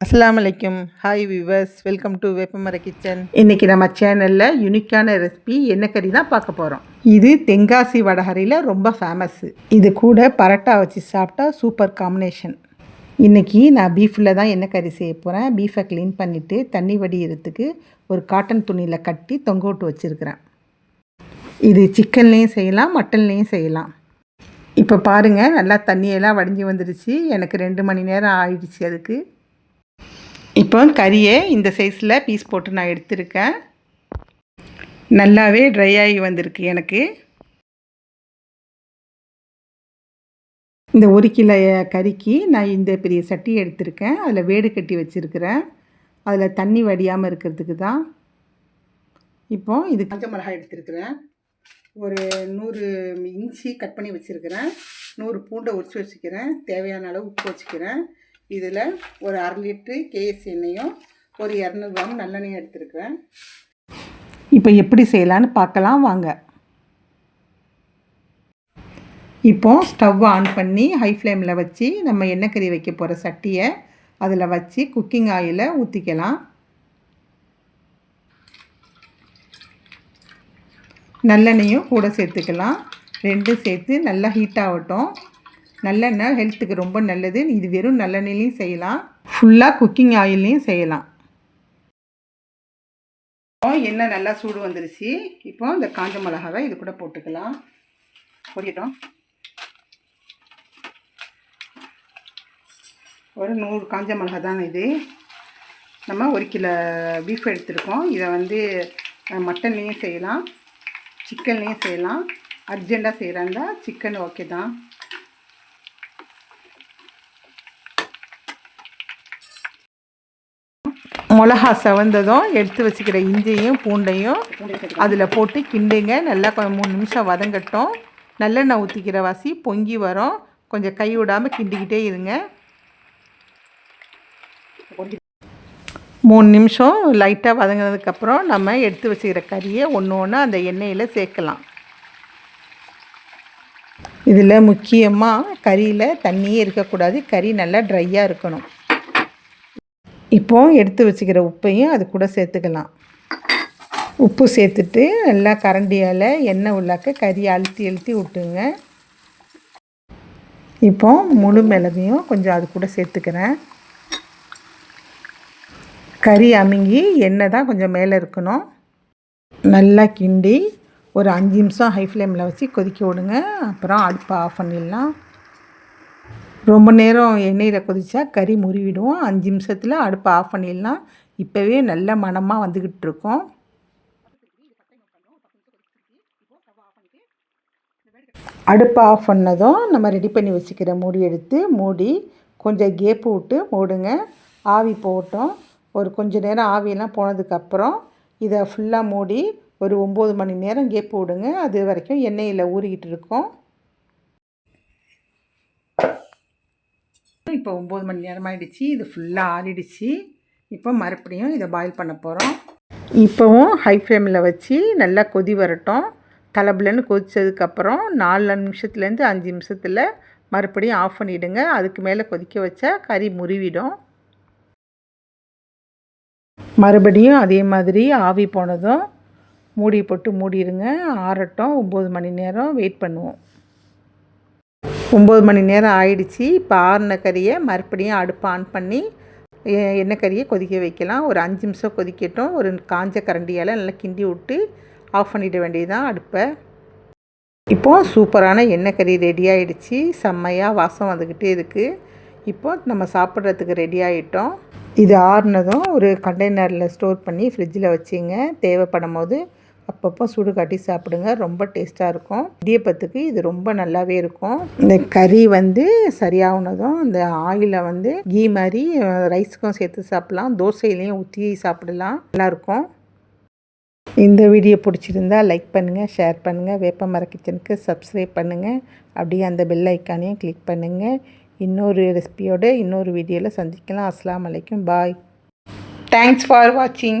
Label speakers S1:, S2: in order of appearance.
S1: அஸ்லாம் வலைக்கும் hi viewers welcome to Veppamara kitchen இன்றைக்கி நம்ம சேனலில் யூனிக்கான ரெசிபி எண்ணெய் கறி தான் பார்க்க போகிறோம் இது தென்காசி வடகரையில் ரொம்ப ஃபேமஸ்ஸு இது கூட பரோட்டா வச்சு சாப்பிட்டா சூப்பர் காம்பினேஷன் இன்றைக்கி நான் பீஃபில் தான் எண்ணெய் கறி செய்ய போகிறேன் பீஃபை க்ளீன் பண்ணிவிட்டு தண்ணி வடிகிறதுக்கு ஒரு காட்டன் துணியில் கட்டி தொங்க விட்டு வச்சுருக்கிறேன். இது சிக்கன்லேயும் செய்யலாம் மட்டன்லேயும் செய்யலாம். இப்போ பாருங்கள் நல்லா தண்ணியெல்லாம் வடிஞ்சு வந்துடுச்சு. எனக்கு ரெண்டு மணி நேரம் ஆயிடுச்சு அதுக்கு. இப்போ கறியை இந்த சைஸில் பீஸ் போட்டு நான் எடுத்திருக்கேன். நல்லாவே ட்ரை ஆகி வந்திருக்கு எனக்கு. இந்த ஒரு கிலோ கறிக்கு நான் இந்த பெரிய சட்டி எடுத்திருக்கேன். அதில் வேடு கட்டி வச்சுருக்கிறேன். அதில் தண்ணி வடியாமல் இருக்கிறதுக்கு தான். இப்போ இது காஞ்ச மிளகாய் எடுத்திருக்கிறேன். ஒரு நூறு இஞ்சி கட் பண்ணி வச்சுருக்கிறேன். நூறு பூண்டை உரிச்சு வச்சுக்கிறேன். தேவையான அளவு உப்பு வச்சுக்கிறேன். இதில் ஒரு அரை லிட்ரு கேஎஸ் எண்ணெயும் ஒரு இரநூறு கிராம் நல்லெண்ணெயும் எடுத்துருக்குறேன். இப்போ எப்படி செய்யலான்னு பார்க்கலாம் வாங்க. இப்போ ஸ்டவ் ஆன் பண்ணி ஹை ஃப்ளேமில் வச்சு நம்ம எண்ணெய் கறி வைக்க போகிற சட்டியை அதில் வச்சு குக்கிங் ஆயிலை ஊற்றிக்கலாம். நல்லெண்ணெயும் கூட சேர்த்துக்கலாம். ரெண்டும் சேர்த்து நல்லா ஹீட் ஆகட்டும். நல்லெண்ணெய் ஹெல்த்துக்கு ரொம்ப நல்லது. இது வெறும் நல்லெண்ணெயிலையும் செய்யலாம். ஃபுல்லாக குக்கிங் ஆயிலையும் செய்யலாம். இப்போ எண்ணெய் நல்லா சூடு வந்துருச்சு. இப்போ இந்த காஞ்ச மிளகாவை இது கூட போட்டுக்கலாம். பொரியட்டும். ஒரு நூறு காஞ்ச மிளகா தான் இது. நம்ம ஒரு கிலோ பீஃப் எடுத்துருக்கோம். இதை வந்து மட்டன்லேயும் செய்யலாம். சிக்கன்லேயும் செய்யலாம். அர்ஜெண்ட்டாக செய்கிறாங்க சிக்கன் ஓகே தான். மிளகா செவந்ததும் எடுத்து வச்சுக்கிற இஞ்சியும் பூண்டையும் அதில் போட்டு கிண்டுங்க. நல்லா கொஞ்சம் மூணு நிமிஷம் வதங்கட்டும். நல்லெண்ணெய் ஊற்றிக்கிற வாசி பொங்கி வரும். கொஞ்சம் கை விடாமல் கிண்டிக்கிட்டே இருங்க. மூணு நிமிஷம் லைட்டாக வதங்கினதுக்கப்புறம் நம்ம எடுத்து வச்சுக்கிற கறியை ஒன்று ஒன்று அந்த எண்ணெயில் சேர்க்கலாம். இதில் முக்கியமாக கறியில் தண்ணியே இருக்கக்கூடாது. கறி நல்லா ட்ரையாக இருக்கணும். இப்போ எடுத்து வச்சுக்கிற உப்பையும் அது கூட சேர்த்துக்கலாம். உப்பு சேர்த்துட்டு நல்லா கரண்டியால் எண்ணெய் உள்ளாக்க கறியை அழுத்தி அழுத்தி விட்டுங்க இப்போ முழு மிளகையும் கொஞ்சம் அது கூட சேர்த்துக்கிறேன். கறி அமுங்கி எண்ணெய் தான் கொஞ்சம் மேலே இருக்கணும். நல்லா கிண்டி ஒரு அஞ்சு நிமிஷம் ஹை ஃப்ளேமில் வச்சு கொதிக்க விடுங்க. அப்புறம் அடுப்பை ஆஃப் பண்ணிடலாம். ரொம்ப நேரம் எண்ணெயில் கொதிச்சா கறி முறிவிடும். அஞ்சு நிமிஷத்தில் அடுப்பை ஆஃப் பண்ணிடலாம். இப்போவே நல்ல மணமாக வந்துக்கிட்டு இருக்கோம். அடுப்பை ஆஃப் பண்ணதும் நம்ம ரெடி பண்ணி வச்சுக்கிற மூடி எடுத்து மூடி கொஞ்சம் கேப்பு விட்டு மூடுங்க. ஆவி போட்டோம் ஒரு கொஞ்சம் நேரம் ஆவியெல்லாம் போனதுக்கப்புறம் இதை ஃபுல்லாக மூடி ஒரு ஒம்பது மணி நேரம் கேப்பு விடுங்க. அது வரைக்கும் எண்ணெயில் ஊறிக்கிட்டு இருக்கோம். இப்போ ஒம்பது மணி நேரம் ஆகிடுச்சு இது ஃபுல்லாக ஆறிடுச்சு. இப்போ மறுபடியும் இதை பாயில் பண்ண போகிறோம் இப்போவும் ஹை ஃப்ளேமில் வச்சு நல்லா கொதி வரட்டும். தலைப்புலன்னு கொதித்ததுக்கப்புறம் நாலு நிமிஷத்துலேருந்து அஞ்சு நிமிஷத்தில் மறுபடியும் ஆஃப் பண்ணிவிடுங்க அதுக்கு மேலே கொதிக்க வச்சா கறி முறிவிடும். மறுபடியும் அதே மாதிரி ஆவி போனதும் மூடி போட்டு மூடிடுங்க. ஆறட்டும் ஒம்பது மணி நேரம் வெயிட் பண்ணுவோம். ஒம்பது மணி நேரம் ஆயிடுச்சு. இப்போ ஆறின கறியை மறுபடியும் அடுப்பை ஆன் பண்ணி எண்ணெய் கறியை கொதிக்க வைக்கலாம். ஒரு அஞ்சு நிமிஷம் கொதிக்கட்டும். ஒரு காஞ்ச கரண்டியால் நல்லா கிண்டி விட்டு ஆஃப் பண்ணிட வேண்டியதுதான் அடுப்பை. இப்போது சூப்பரான எண்ணெய் கறி ரெடி ஆகிடுச்சு செம்மையாக வாசம் வந்துக்கிட்டே இருக்குது இப்போ நம்ம சாப்பிட்றதுக்கு ரெடி ஆகிட்டோம் இது ஆறுனதும் ஒரு கண்டெய்னரில் ஸ்டோர் பண்ணி ஃப்ரிட்ஜில் வச்சிங்க. தேவைப்படும் போது அப்பப்போ சுடு காட்டி சாப்பிடுங்க. ரொம்ப டேஸ்ட்டாக இருக்கும். இடியப்பத்துக்கு இது ரொம்ப நல்லாவே இருக்கும். இந்த கறி வந்து சரியாகுனதும் இந்த ஆயிலை வந்து கீ மாதிரி ரைஸுக்கும் சேர்த்து சாப்பிட்லாம். தோசையிலையும் ஊற்றி சாப்பிடலாம். நல்லாயிருக்கும் இந்த வீடியோ பிடிச்சிருந்தா லைக் பண்ணுங்கள் ஷேர் பண்ணுங்கள் வேப்பமர கிச்சனுக்கு சப்ஸ்கிரைப் பண்ணுங்கள் அப்படியே அந்த பெல் ஐக்கானையும் கிளிக் பண்ணுங்கள் இன்னொரு ரெசிபியோட இன்னொரு வீடியோவில் சந்திக்கலாம். அஸ்லாம் வலைக்கும் பாய். தேங்க்ஸ் ஃபார் வாட்சிங்